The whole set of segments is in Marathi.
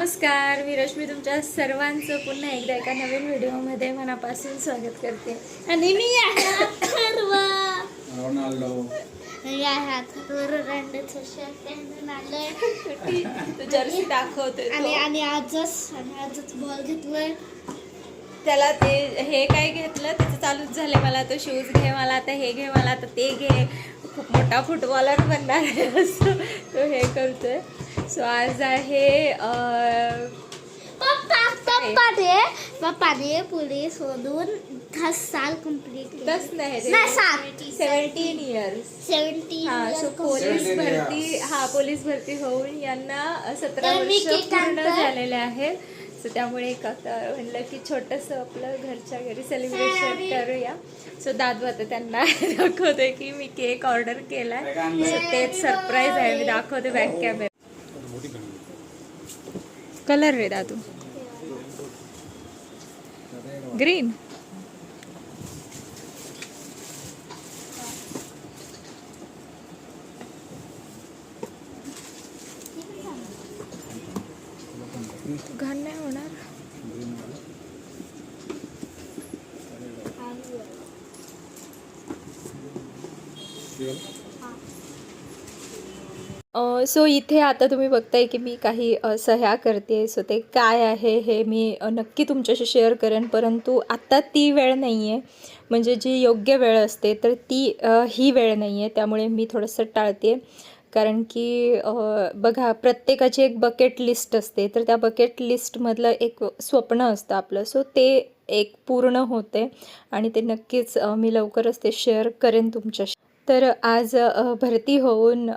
नमस्कार मी रश्मी तुमच्या सर्वांचं पुन्हा एकदा एका नवीन व्हिडिओमध्ये मनापासून स्वागत करते. आणि मी जर्सी दाखवते आणि आणि आजच आणि आजच बॉल घेतलोय. त्याला ते हे काय घेतलं? त्याचं चालूच झालं मला तो शूज घे मला आता हे घे मला आता ते घे. खूप मोठा फुटबॉलर बनणार आहे असं तो हे करतोय. सो आज आहे पप्पा पप्पाने पप्पाने पुढे सोडून दहा साल कंप्लीट दस नाही नाही, सात. सेवन्टीन इयर्स सेवन्टीन हा सो पोलीस भरती. हा पोलीस भरती होऊन यांना सतरा तर मी वर्ष पूर्ण. झालेले आहेत सो त्यामुळे एक आता म्हणलं की छोटस आपलं घरच्या घरी सेलिब्रेशन करूया. सो दादू आता त्यांना दाखवतोय की मी केक ऑर्डर केलाय. सो तेच सरप्राईज आहे. मी दाखवते बॅक कॅमेरा कलर रे दादू सो इथे आता तुम्ही बघताय की मी काही सह्या करते. सो ते काय आहे हे मी नक्की तुमच्याशी शेअर करेन. परंतु आत्ता ती वेळ नाही आहे म्हणजे जी योग्य वेळ असते तर ती ही वेळ नाही आहे त्यामुळे मी थोडंसं टाळते. कारण की बघा प्रत्येकाची एक बकेट लिस्ट असते. तर त्या बकेट लिस्टमधलं एक स्वप्न असतं आपलं. सो ते एक पूर्ण होते. आणि ते नक्कीच मी लवकरच ते शेअर करेन तुमच्याशी. तर आज भरती होऊन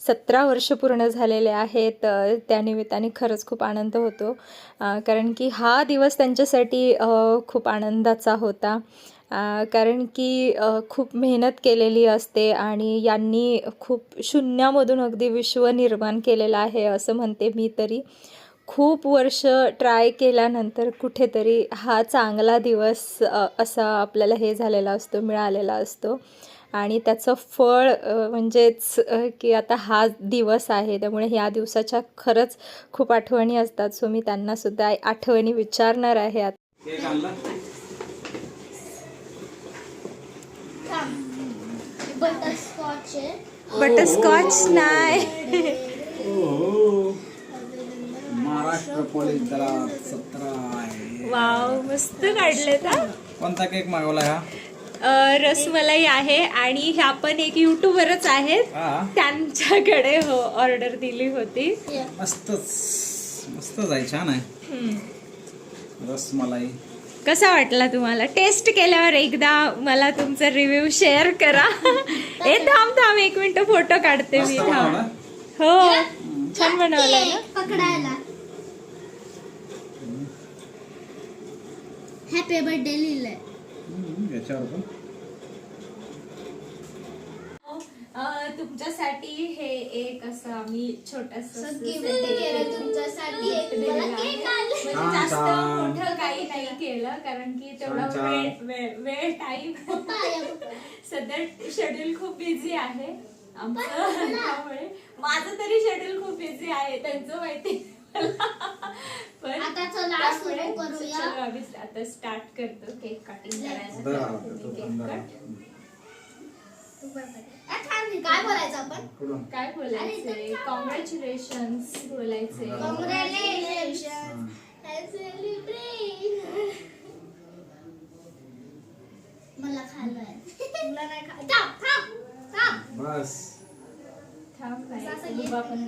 सतरा वर्ष पूर्ण झालेले आहेत त्यानिमित्ताने खरंच खूप आनंद होतो. कारण की हा दिवस त्यांच्यासाठी खूप आनंदाचा होता. कारण की खूप मेहनत केलेली असते आणि यांनी खूप शून्यामधून अगदी विश्व निर्माण केलेलं आहे असं म्हणते मी तरी. खूप वर्ष ट्राय केल्यानंतर कुठेतरी हा चांगला दिवस असा आपल्याला हे झालेला असतो मिळालेला असतो. आणि त्याचं फळ म्हणजेच की आता हा दिवस आहे त्यामुळे ह्या दिवसाच्या खरंच खूप आठवणी असतात. सो मी त्यांनासुद्धा आठवणी विचारणार आहे आता. बटरस्कॉच नाही. हो महाराष्ट्र पोलीस दलात सतरा आहे. वाव मस्त काढले का कोणता केक मागवला हा? रसमलाई आहे आणि ह्या पण एक युट्यूबरच आहेत. हा. त्यांच्याकडे हो ऑर्डर दिली होती. मस्तच. मस्तच आहे छान आहे. हम्म. रसमलाई. कसा वाटला तुम्हाला? टेस्ट केल्यावर एकदा मला तुमचा रिव्ह्यू शेअर करा. ए थांब थांब एक मिनिट फोटो काढते मी. मस्त थांब. बनवला? हो छान बनवलंय ना? पकडायला. हॅपी बर्थडे लिहिलंय हम्म, याच्यावर पण तुमच्यासाठी हे एक असं आम्ही छोटस केलं तुमच्यासाठी. मला केक आणले छान, जास्त. मोठं काही नाही केलं कारण की तेवढा. वेळ वेळ वेळ टाईम सध्या शेड्यूल खूप बिझी आहे. आमचं त्यामुळे माझं तरी शेड्यूल खूप बिझी आहे त्यांचं माहिती. पण आता चला त्यामुळे सुरू करूया. चलो आम्ही आता स्टार्ट करतो केक कटिंग करायचं. तो केक आता काय बोलायचं आपण? काय बोलायचंय? कॉंग्रॅच्युलेशन बोलायचंय. मला खाल्लंय. तुला नाही खा थांब थांब थांब. बस. थांब नाही. उभा पण.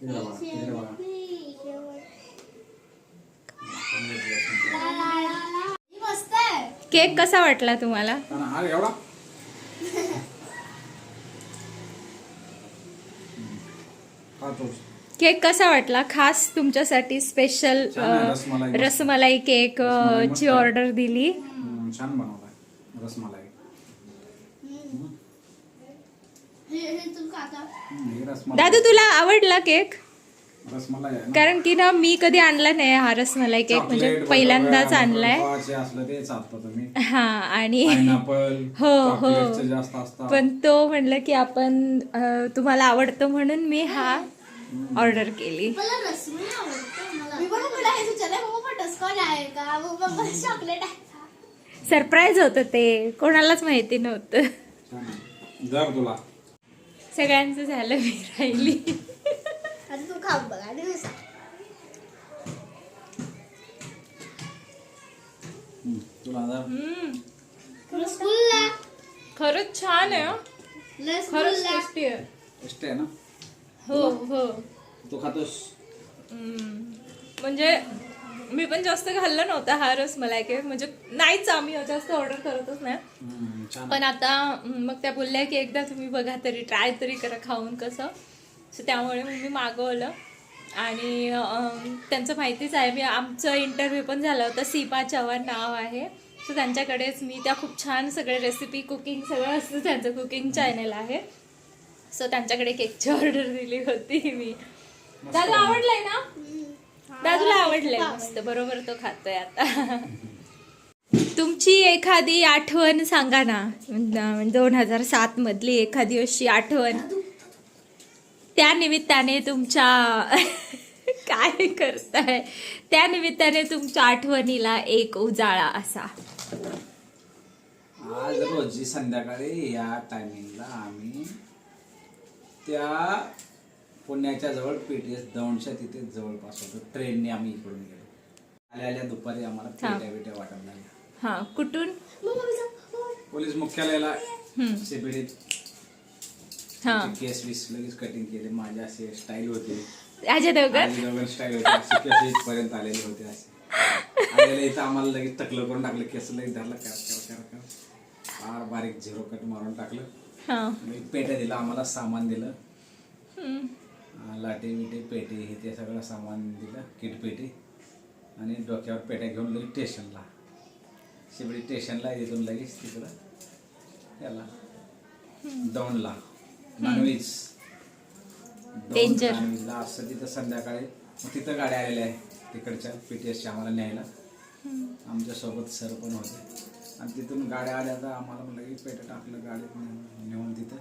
तिकडे बघा तिकडे बघा केक कसा वाटला तुम्हाला? हा एवढा? केक कसा वाटला? खास तुमच्यासाठी स्पेशल छान आहे, रसमलाई केक अ, रसमलाई मस्त ची आहे. ऑर्डर दिली. हम्म, छान बनवलाय रसमलाई हे हे तू खाता हम्म, ही रसमलाई दादू तुला आवडला केक? कारण की ना मी कधी आणला नाही हा रसमलाई केक म्हणजे पहिल्यांदाच आणलाय. हा आणि हो, हो. चॉकलेटचं जास्त असतं. पण तो म्हणलं की आपण तुम्हाला आवडतो म्हणून मी हा ऑर्डर केली. हे सरप्राईज होतं ते कोणालाच माहिती नव्हतं. सगळ्यांचं झालं मी राहिली. आता तू खाऊन बघ आणि तू सांग. हम्म, तुला जर रसगुल्ला खरंच छान आहे हं. खरंच रसगुल्ला टेस्टी आहे. टेस्ट आहे ना? हो हो. तू खातोस? हम्म. म्हणजे मी पण जास्त खाल्लं नव्हतं हा रसमलाई केक म्हणजे नाहीच आम्ही जास्त ऑर्डर करतच नाही. पण आता मग त्या बोलल्या की एकदा तुम्ही बघा तरी ट्राय तरी करा खाऊन कसं. सो त्यामुळे मग मी मागवलं. आणि त्यांचं माहितीच आहे मी आमचं इंटरव्ह्यू पण झाला होता. सीपा चव्हाण नाव आहे. सो त्यांच्याकडेच मी त्या खूप छान सगळे रेसिपी कुकिंग सगळं असतं त्यांचं कुकिंग चॅनल आहे. सो त्यांच्याकडे केकची ऑर्डर दिली होती मी. दादू आवडलंय ना? दादूला आवडलंय मस्त. बरोबर तो खातोय आता. तुमची एखादी आठवण सांगा ना. दोन हजार सात मधली एखादी अशी आठवण. त्या निमित्ताने तुमच्या काय करताय? त्या निमित्ताने तुमच्या आठवणीला एक उजाळा असा. आज रोजी संध्याकाळी या टायमिंगला आम्ही त्या पुण्याच्या जवळ पीटीएस दौंडच्या तिथे जवळपास होतो. ट्रेनने आम्ही इकडून गेलो. आल्या आल्या दुपारी आम्हाला. पेट्या बिट्या वाटायला लागल्या. हा कुठून. पोलीस मुख्यालयाला. सीबीडीत हा. केस वीस लगेच कटिंग केले. माझे असे स्टाईल होते. अजय देवगण? स्टाईल होते. असे केस इथपर्यंत आलेले होते असे आलेले इथं आम्हाला लगेच टकलं करून टाकलं. केस लगेच धरलं. कर कर कर कर. फार बारीक झिरो कट मारून टाकलं. पेट्या दिलं. आम्हाला सामान दिलं. लाटे बिटे पेटी हे ते सगळं सामान दिलं किट पेटी. आणि डोक्यावर पेट्या घेऊन लगेच स्टेशनला शिबडी स्टेशनला तिथून लगेच तिकडं. याला दौंडला. नॉनव्हेज. नॉनव्हेजला असं तिथं संध्याकाळी मग तिथं गाड्या आलेल्या आहे तिकडच्या पी टी एसच्या आम्हाला न्यायला. आमच्यासोबत सर पण होते. आणि तिथून गाड्या आल्या तर आम्हाला लगेच पेट्या टाकलं गाडीत नेऊन तिथं.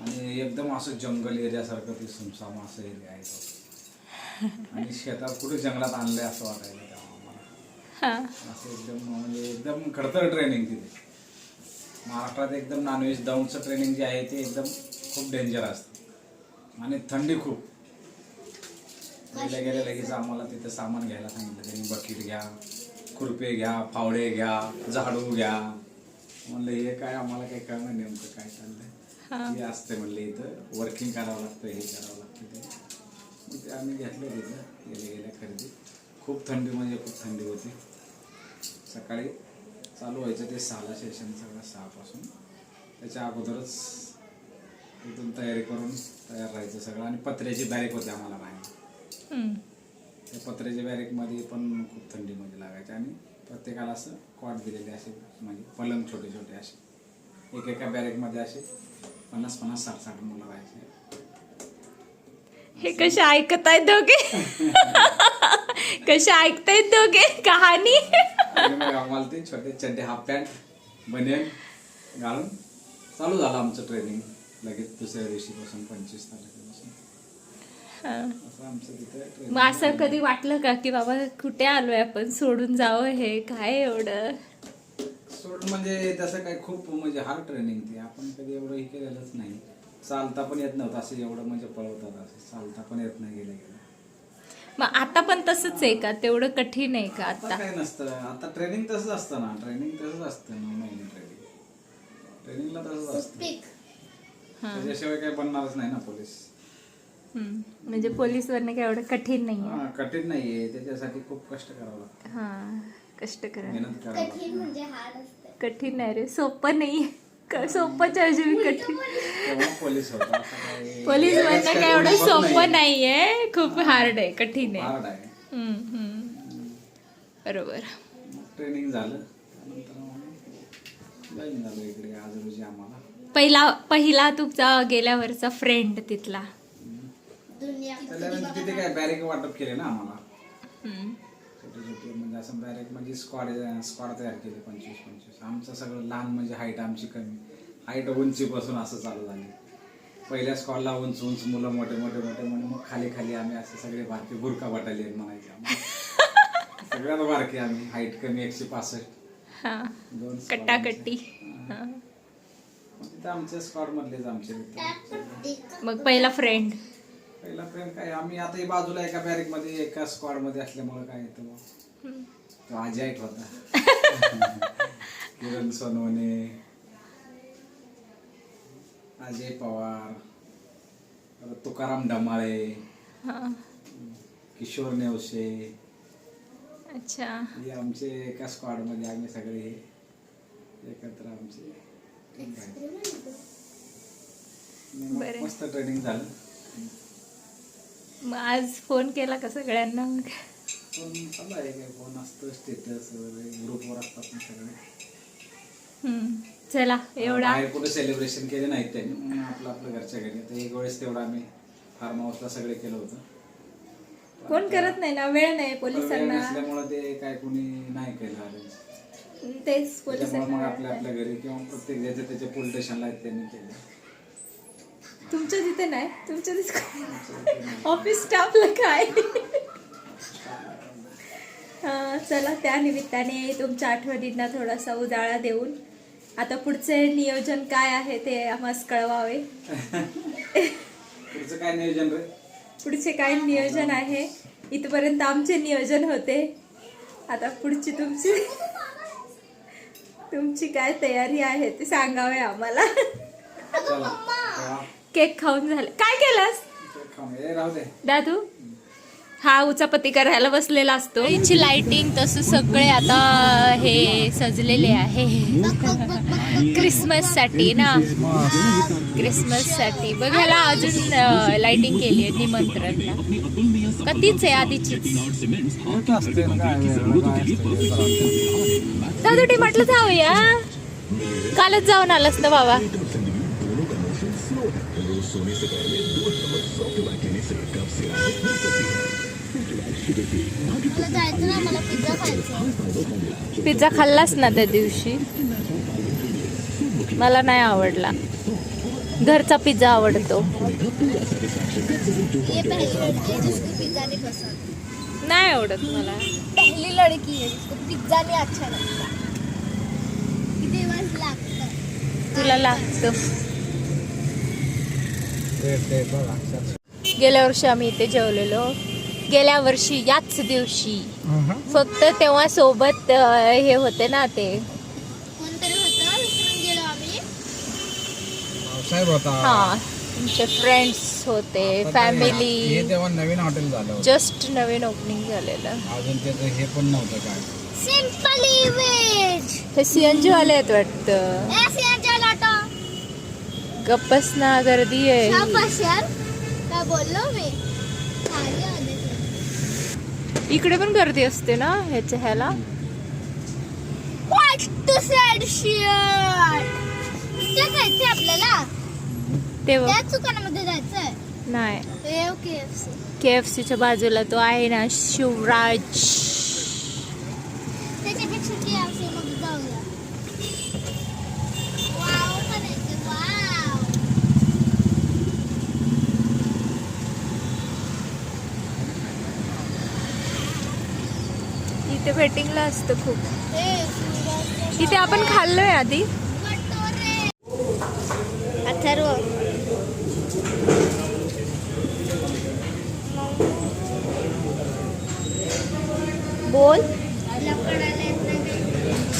आणि एकदम असं जंगल एरियासारखं ते सुमसाम असं एरिया आहे तो. आणि शेतात कुठे जंगलात आणलंय असं वाटायला तेव्हा आम्हाला. हा. असं एकदम म्हणजे एकदम खडतर ट्रेनिंग तिथे. महाराष्ट्रात एकदम नॉनव्हेज दौंडचं ट्रेनिंग जे आहे ते एकदम खूप डेंजर असतं आणि थंडी खूप. गेल्या गेल्या लगेच आम्हाला तिथं सामान घ्यायला सांगितलं. त्यांनी बकेट घ्या खुरपे घ्या फावडे घ्या झाडू घ्या. म्हणलं हे काय आम्हाला काही कळलं नेमकं काय चाललंय? हे. असते म्हणलं इथं. वर्किंग करावं लागतं हे करावं लागतं ते. मग ते आम्ही घेतलं तिथं गेल्या गेल्या खरेदी. खूप थंडी म्हणजे खूप थंडी होती. सकाळी चालू व्हायचं ते सहाला सेशन सगळं सहापासून. त्याच्या अगोदरच इथून तयारी करून तयार राहायचं सगळं. आणि पत्र्याची बॅरेक होते आम्हाला बाहेर. त्या पत्र्याच्या बॅरेकमध्ये पण खूप थंडीमध्ये लागायचे. आणि प्रत्येकाला असं कॉट दिलेले असे म्हणजे पलंग छोटे छोटे असे. एक एका बॅरेकमध्ये असे. पन्नास पन्नास साठ साठ मुलं राहायचे हे कसे ऐकतायत दोघे? कसे ऐकतायत दोघे? कहाणी? आम्हाला ते छोटे चड्डे हाफ पॅन्ट बनियन घालून चालू झालं आमचं ट्रेनिंग लगेच दुसऱ्या दिवशीपासून पंचवीस तारखेपासून. मग असं कधी वाटलं का की बाबा कुठे आलोय आपण? सोडून जावं हे? काय एवढं? सोड म्हणजे तसं काय खूप म्हणजे हार्ड ट्रेनिंग ते. आपण कधी एवढं हे केलेलंच नाही. चालता पण येत नव्हतं असं एवढं म्हणजे पळवतात असं चालता पण येत नाही गेलं गेलं. मग आता पण तसंच आहे का? तेवढं कठीण आहे का आता आता? काय नसतं. आता ट्रेनिंग तसंच असतं ना. ट्रेनिंग तसंच असतं नऊ महिने ट्रेनिंग ट्रेनिंगला तसंच असतं. हा. त्याच्याशिवाय काही बनणारच नाही ना पोलीस. हम्म. म्हणजे पोलीस वरनं काय एवढं कठीण नाहीये. हा, कठीण नाहीये. त्याच्यासाठी खूप कष्ट करावं लागतं. हा. कष्ट करा. कठीण म्हणजे हार्ड असते. कठीण नाही रे सोपं नाही. कठीण. तेव्हा पोलीस बनणं काय एवढं. सोपं नाहीये. खूप हार्ड आहे कठीण आहे. बरोबर. ट्रेनिंग झालं. पहिला पहिला तुमचा गेल्यावरचा फ्रेंड तिथला. तिथे काय बॅरेक वाटप केले ना आम्हाला. छोटे म्हणजे असं बॅरेक म्हणजे स्क्वॉड स्क्वॉड तयार केले पंचवीस पंचवीस. आमचं सगळं लहान म्हणजे हाईट आमची कमी. हाईट उंचीपासून असं चालू झाले. पहिल्या स्क्वॉडला उंच उंच मुलं मोठे मोठे मोठे म्हणून मग खाली खाली आम्ही असे सगळे बारके गुरका बटालियन म्हणायचे. सगळ्यात बारके आम्ही. हाईट कमी एकशे पासष्ट. हा. दोन. मग तिथं आमच्या स्क्वॉड मधलेच आमचे मग पहिला फ्रेंड पहिला प्रेम काय? आम्ही आता ही बाजूला एका बॅरेकमध्ये एका स्क्वॉडमध्ये असल्यामुळे काय येतो मग. तो अजय एक होता. किरण सोनवणे अजय पवार परत तुकाराम डमाळे किशोर नेवसे. अच्छा. हे आमचे एका स्क्वॉडमध्ये आम्ही सगळे हे एकत्र आमचे. बरं. मस्त ट्रेनिंग झालं. मग आज फोन केला का सगळ्यांना? मग पण चालू आहे काय? फोन असतं स्टेटस वगैरे ग्रुपवर असतात ना सगळे. हम्म. चला एवढा. बाहेर कुठे सेलिब्रेशन केले नाहीत त्यांनी. म्हणून आपलं आपलं घरच्या घरी. तर एक वेळेस तेवढं आम्ही फार्म हाऊसला सगळे केलं होतं. कोण करत नाही ना? वेळ नाही पोलिसांना. नसल्यामुळे ते काय कोणी नाही केलं arrange. तेच त्याच्यामुळे मग पोलिसांना. आपल्या आपल्या घरी किंवा प्रत्येक ज्याच्या त्याच्या पोलीस स्टेशनला त्यांनी केलं. तुमच्या तिथे नाही तुमच्या तिथे ऑफिस स्टाफला काय? हा, चला त्या निमित्ताने तुमच्या आठवणींना थोडासा उजाळा देऊन आता पुढचे नियोजन काय आहे ते आम्हाला कळवावे. पुढचं काय नियोजन रे? पुढचे काय नियोजन आहे? इथपर्यंत आमचे नियोजन होते. आता पुढची तुमची तुमची काय तयारी आहे ते सांगावे आम्हाला. केक खाऊन झालं. काय केलंस? दादू हा उचापती करायला बसलेला असतो. याची लाइटिंग तसं सगळे आता हे सजलेले आहे. क्रिसमससाठी ना? क्रिसमससाठी बघायला अजून लाइटिंग केली आहे निमंत्रणला का तीच आहे आधीचीच. दादू टी म्हटलं जाऊया कालच जाऊन आलास ना बाबा? मला जायचं ना मला पिझ्झा खायचा पिझ्झा खाल्लास ना त्या दिवशी? मला नाही आवडला. घरचा पिझ्झा आवडतो. पहली है नहीं आवडत मला. पहली लड़की है पिज्जा नहीं अच्छा तुला लागतं. गेल्या वर्षी आम्ही इथे जेवलेलो. गेल्या वर्षी याच दिवशी. फक्त तेव्हा सोबत अं, हे होते ना ते. कोणतरी होतं? विसरून गेलो आम्ही. साहेब होता हा तुमचे फ्रेंड्स होते हे फॅमिली तेव्हा नवीन हॉटेल झालं होतं. जस्ट नवीन ओपनिंग झालेलं. अजून त्याचं हे पण नव्हतं काय. सिंपली वेज हे सीएनजी वाले आहेत वाटतं. गप्पस ना गर्दी आहे. काय बोललो मी? ते. इकडे पण गर्दी असते ना ह्याच्या ह्याला? आपल्याला? तेव्हा. दुकानामध्ये जायचंय. नाही. हे के एफ सीच्या बाजूला तो आहे ना शिवराज त्याच्यापेक्षा KFC मध्ये जाऊया वाव म्हणायचं वाव इथे वेटिंगला असतं खूप. इथे आपण खाल्लोय आधी. अथर्व. बोल.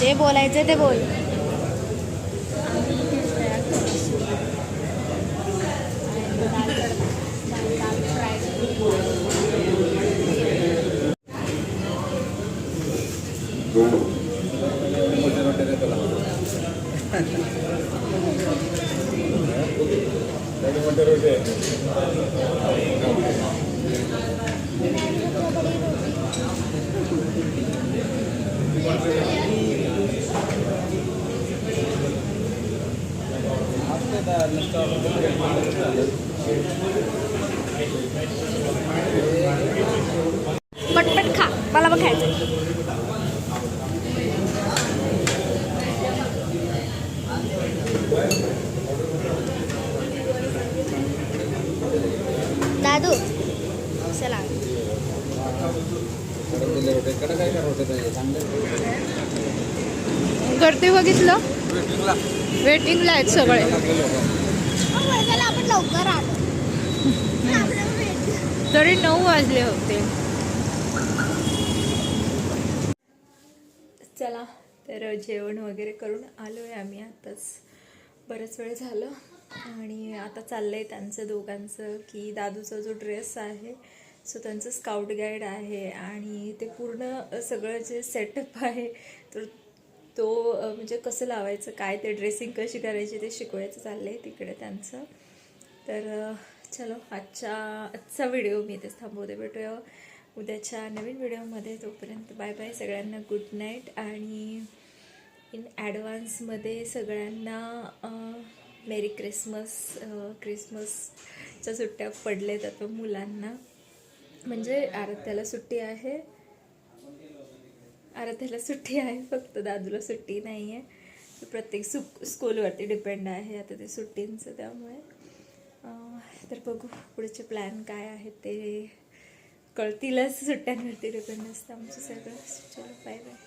जे बोलायचं ते बोल मोठे मोठे रे तुला मोठे रोटे पटपट खा मला पण खायचं दादू चला गर्दी बघितलं वेटिंगला आहेत सगळे. आपण लवकर आलो तरी नऊ वाजले होते. चला तर जेवण वगैरे करून आलो आहे आम्ही आताच. बराच वेळ झालं आणि आता चाललं आहे त्यांचं दोघांचं की दादूचा जो ड्रेस आहे सो त्यांचं स्काउट गाईड आहे आणि ते पूर्ण सगळं जे सेटअप आहे तर तो म्हणजे कसं लावायचं काय ते ड्रेसिंग कशी करायची ते शिकवायचं चाललं आहे तिकडे त्यांचं. तर चलो आजच्या आजचा व्हिडिओ मी इथेच थांबवते. भेटूया उद्याच्या नवीन व्हिडिओमध्ये. तोपर्यंत बाय बाय सगळ्यांना गुड नाईट आणि इन ॲडव्हान्समध्ये सगळ्यांना मेरी क्रिसमस क्रिसमसच्या सुट्ट्या पडल्या आता मुलांना. म्हणजे आराध्याला सुट्टी आहे. आराध्याला सुट्टी आहे फक्त दादूला सुट्टी नाही आहे प्रत्येक सु स्कूलवरती डिपेंड आहे आता ते सुट्टींचं त्यामुळे. तर बघू पुढचे प्लॅन काय आहेत ते. कळतीलच सुट्ट्यांवरती डिपेंड असतं आमचं सगळं. चलो बाय बाय